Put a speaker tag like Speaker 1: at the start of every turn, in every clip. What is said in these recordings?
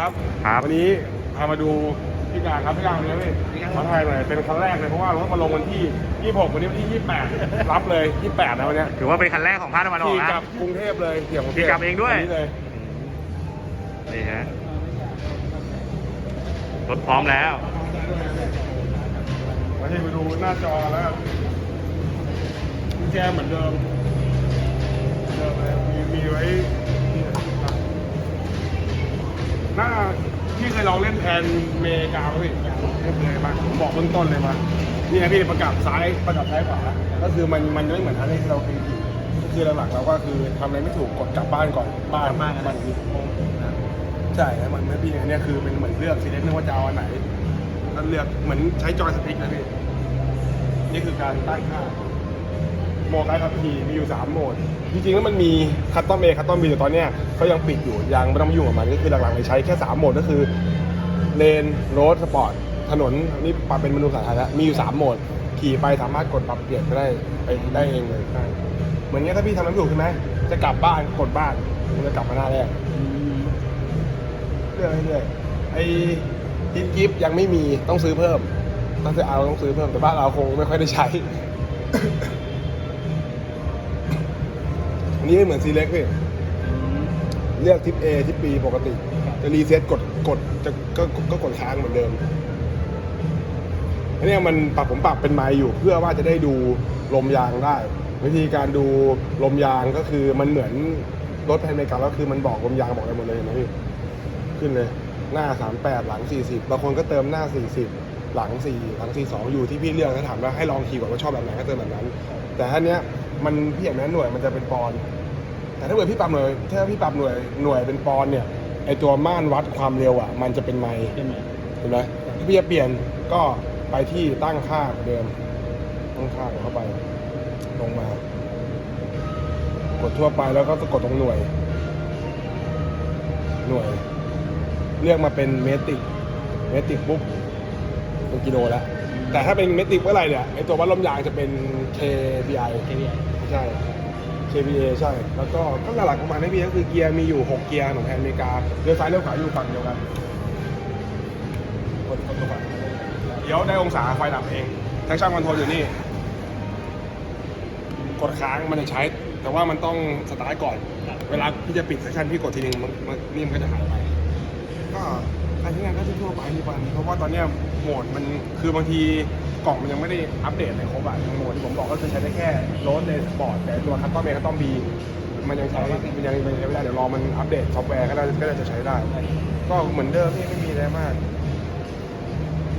Speaker 1: ครับ
Speaker 2: วันนี้พามาดูพี่การครับพี่การวันนี้พี่ขอถ่ายหน่อยเป็นครั้งแรกเลยเพราะว่ารถมาลงวันที่ 26 วันนี้วันที่ 28 รับเลย 28นะวันเนี้ย
Speaker 1: ถือว่าเป็นคันแรกของภาคตะวันออก
Speaker 2: ขี่
Speaker 1: นะ
Speaker 2: กลับกรุงเทพเลยเกี่ยวกรุงเทพ
Speaker 1: ขี่กลับเองด้วย
Speaker 2: นนี้เลย
Speaker 1: นี่ฮะรถพร้อมแล้ว
Speaker 2: มาให้ไปดูหน้าจอแล้วกุญแจเหมือนเดิมเหมือนเดิมเลยมีมีไว้นี่นะครับห น้าพี่เคยลองเล่นแทนเมกาไหมพี่ไม่เคยมาผมบอกเบื้องต้นเลยมานี่นะพี่ประกับซ้ายประกับซ้ายขวาก็คือมันมันไม่เหมือนอันที่เราเคยขี่ก็คือหลักๆเราก็คือทำอะไรไม่ถูกกดกลับบ้านก่อนบ้านมันใช่แล้วมันไม่พี่อันเนี้ยคือเป็นเหมือนเลือกซีเล็กนึกว่าจะเอาอันไหนก็เลือกเหมือนใช้จอยสติ๊กนะพี่นี่คือการตั้งค่าโห มดการขับขี่มีอยู่ 3 โหมด จริงๆแล้วมันมีคัตตอมเอคัตตอมบีแต่ตอนเนี้ยเขายังปิดอยู่ยังไม่ต้องมายุ่งกับมันก็คือหลักๆเลยใช้แค่ 3 โหมดก็คือเลนโรดสปอร์ตถนนนี่ปรับเป็นเมนูสาธารณะมีอยู่ 3 โหมด ขี่ไปสามารถกดปรับเปลี่ยนได้ไปได้เองเลยใช่เหมือนเงี้ยถ้าพี่ทำไม่ถูกใช่ไหมจะกลับบ้านกดบ้านมันจะกลับมาหน้าแรกเรื่อยๆเรื่อยๆไอ้ทิปกิฟยังไม่มีต้องซื้อเพิ่มถ้าจะเอาต้องซื้อเพิ่มแต่บ้านเราคงไม่ค่อยได้ใช้ อันนี้ไม่เหมือนซีเล็กพี่เลือกทิป A ทิป B ปกติ จะรีเซ็ตกดกดจะก็ก็ก็กดค้างเหมือนเดิมอันเนี้ยมันปรับผมปรับเป็นไมล์อยู่เพื่อว่าจะได้ดูลมยางได้ วิธีการดูลมยางก็คือมันเหมือนรถแพนเมกาก็คือมันบอกลมยางบอกได้หมดเลยเห็นะพี่ขึ้นเลย หน้า 38 หลัง 40 บางคนก็เติมหน้า 40 หลัง 4 หลัง 42 อยู่ที่พี่เลือกถ้าถามว่าให้ลองขี่ก่อนว่าชอบแบบไหนก็เติมแบบนั้น แต่ถ้าเนี้ยมันพี่เห็นไหมหน่วยมันจะเป็นปอนด์ แต่ถ้าเกิดพี่ปรับหน่วยถ้าพี่ปรับหน่วยหน่วยเป็นปอนด์เนี่ยไอตัวม่านวัดความเร็วอะ มันจะเป็นไมล์เห็นไหมถ้าพี่จะเปลี่ยนก็ไปที่ตั้งค่าเหมือนเดิม ตั้งค่าเข้าไป ลงมา กดทั่วไปแล้วก็กดตรงหน่วย หน่วย เลือกมาเป็นเมตริกเมตริกปุ๊บเป็นกิโลแล้ว แต่ถ้าเป็นเมตริกเมื่อไหร่เนี่ยไอตัววัดลมยางจะเป็น KBI ใช่ KBA ใช่ แล้วก็ก็หลักๆของมันไม่มีก็คือเกียร์มีอยู่ 6 เกียร์ของแทนอเมริกาเลี้ยวซ้ายเลี้ยวขวาอยู่ฝั่งเดียวกันกดกดตัวฝั่งเดี๋ยวได้องศาไฟดับเองแทั้งช่างคอนโทรลอยู่นี่ กดค้างมันจะใช้ แต่ว่ามันต้องสตาร์ทก่อน เวลาพี่จะปิดเซสชันพี่กดทีนึงมันมันนี่มันก็จะหายไป ก็การใช้งานก็ทั่วไปทุกวันเพราะว่าตอนเนี้ยโหมดมันคือบางที กล่องมันยังไม่ได้อัปเดตในครบอะอย่างโหมดที่ผมบอกก็คือใช้ได้แค่โรดเลสปอร์ตแต่ตัวคัตตอมเอคัตตอมบีมันยังใช้มันยังมันยังไม่ได้เดี๋ยวรอมันอัปเดตซอฟต์แวร์ก็ได้ก็ได้จะใช้ได้ ก็เหมือนเดิมพี่ไม่มีอะไรมาก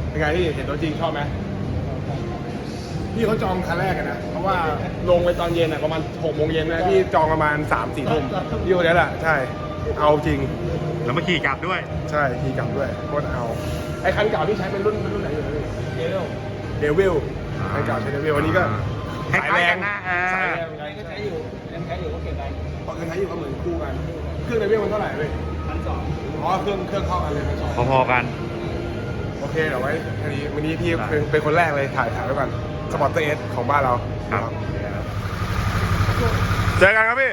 Speaker 2: เป็นไงพี่เห็นตัวจริงชอบไหมพี่เขาจองคันแรกอะนะ เพราะว่าลงไปตอนเย็นอะประมาณหกโมงเย็นนะพี่จองประมาณสามสี่ทุ่มพี่คนนี้แหละใช่ เอาจริง
Speaker 1: แล้วมาขี่กลับด้วย
Speaker 2: ใช่ขี่กลับด้วยโคตรเอา ไอ้คันเก่าที่ใช้เป็นรุ่นเป็นรุ่นไหนอยู่นะพี่
Speaker 3: เดี๋ยว
Speaker 2: เดวิลคันเก่าใช้เดวิลวันนี้ก็
Speaker 1: คล้ายๆ
Speaker 2: สายแรง
Speaker 1: กันนะอ่า
Speaker 2: สายแรงเหมือนกัน
Speaker 3: ก็ใช้อยู่ยังใช้อยู่ก็เก็บไป
Speaker 2: พอเงินใช้อยู่ก็เหมือนคู่กัน เครื่องเดวิลมันเท่าไหร่พี่
Speaker 3: พันสอง
Speaker 2: อ๋อเครื่องเครื่องเข้ากันเลยทั้งสอง
Speaker 1: พอๆกัน
Speaker 2: โอเคเดี๋ยวไว้ทีนี้วันนี้พี่เป็นเป็นคนแรกเลยถ่ายถ่ายไว้ก่อนสปอร์ตเตอร์เอสของบ้านเรา
Speaker 1: ครับ
Speaker 2: เจอกันครับพี่